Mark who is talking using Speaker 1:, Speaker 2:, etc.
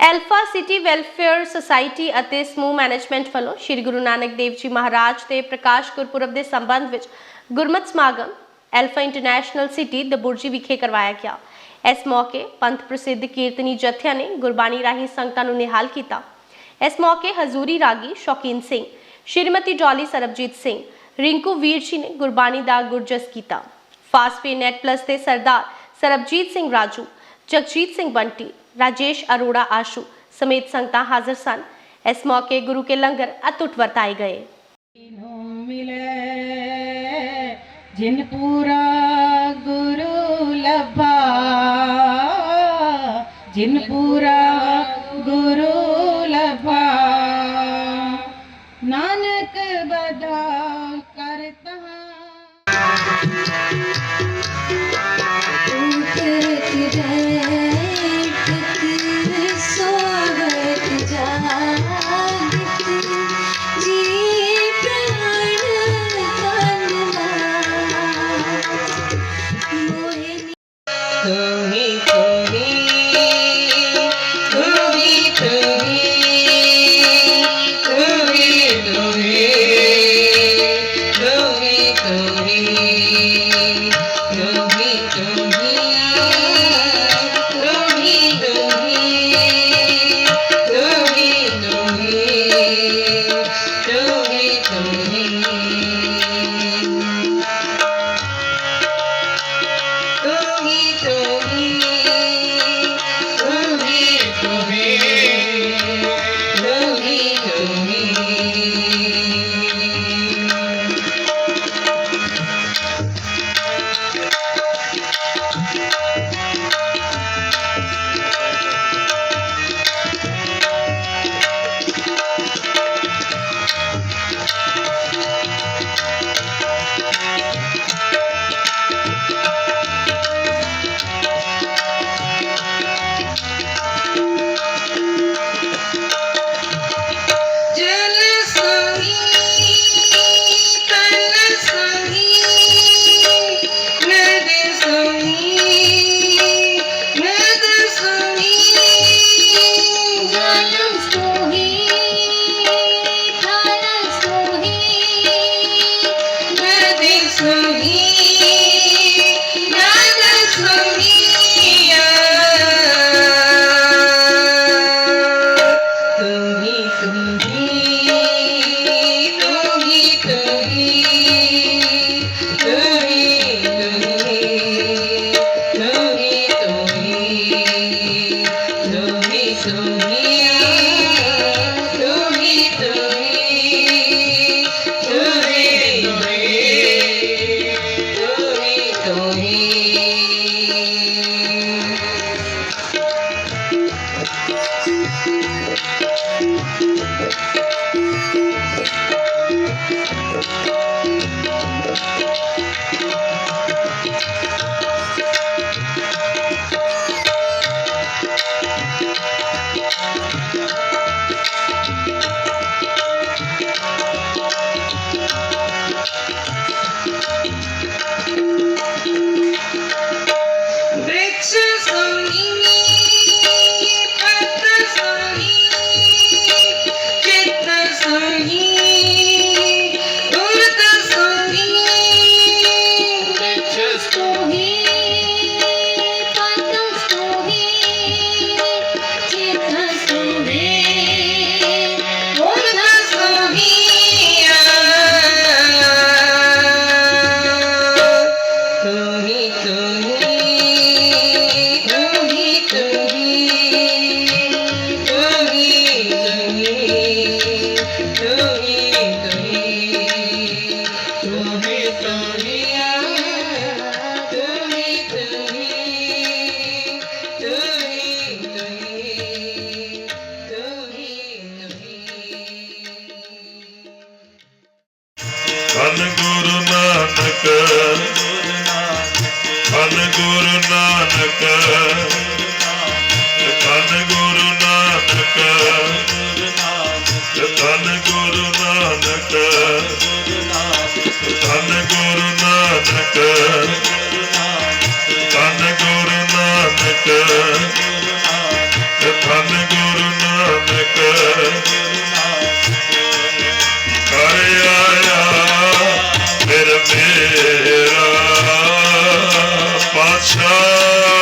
Speaker 1: Alpha city welfare society ਅਤੇ ਸਮੂਹ management ਵੱਲੋਂ ਸ੍ਰੀ ਗੁਰੂ ਨਾਨਕ ਦੇਵ ਜੀ ਮਹਾਰਾਜ ਦੇ ਪ੍ਰਕਾਸ਼ ਗੁਰਪੁਰਬ ਦੇ ਸੰਬੰਧ ਵਿੱਚ ਗੁਰਮਤਿ ਸਮਾਗਮ ਐਲਫਾ ਇੰਟਰਨੈਸ਼ਨਲ ਸਿਟੀ ਦਬੁਰਜੀ ਵਿਖੇ ਕਰਵਾਇਆ ਗਿਆ। ਇਸ ਮੌਕੇ ਪੰਥ ਪ੍ਰਸਿੱਧ ਕੀਰਤਨੀ ਜਥਿਆਂ ਨੇ ਗੁਰਬਾਣੀ ਰਾਹੀਂ ਸੰਗਤਾਂ ਨੂੰ ਨਿਹਾਲ ਕੀਤਾ। ਇਸ ਮੌਕੇ ਹਜ਼ੂਰੀ ਰਾਗੀ ਸ਼ੌਕੀਨ ਸਿੰਘ, ਸ਼੍ਰੀਮਤੀ ਡੋਲੀ ਸਰਬਜੀਤ ਸਿੰਘ, ਰਿੰਕੂ ਵੀਰ ਜੀ ਨੇ ਗੁਰਬਾਣੀ ਦਾ ਗੁਰਜਸ ਕੀਤਾ। ਫਾਸਟਵੇ ਨੈਟ ਪਲੱਸ ਦੇ ਸਰਦਾਰ ਸਰਬਜੀਤ ਸਿੰਘ ਰਾਜੂ
Speaker 2: जगजीत सिंह
Speaker 3: बंटी, राजेश अरोड़ा आशु समेत संगत हाजिर सन। इस मौके गुरु के
Speaker 2: लंगर अतुट वरताए गए। जिन
Speaker 3: पूरा गुरु लभा, जिन पूरा गुरु लभा, नानक बदा करता। Música Guru Nanak
Speaker 4: ਧੰਨ ਗੁਰੂ ਨਾਨਕ। ਧੰਨ ਗੁਰੂ ਨਾਨਕ। ਧੰਨ ਗੁਰੂ ਨਾਨਕ। ਧੰਨ ਗੁਰੂ ਨਾਨਕ। Lord.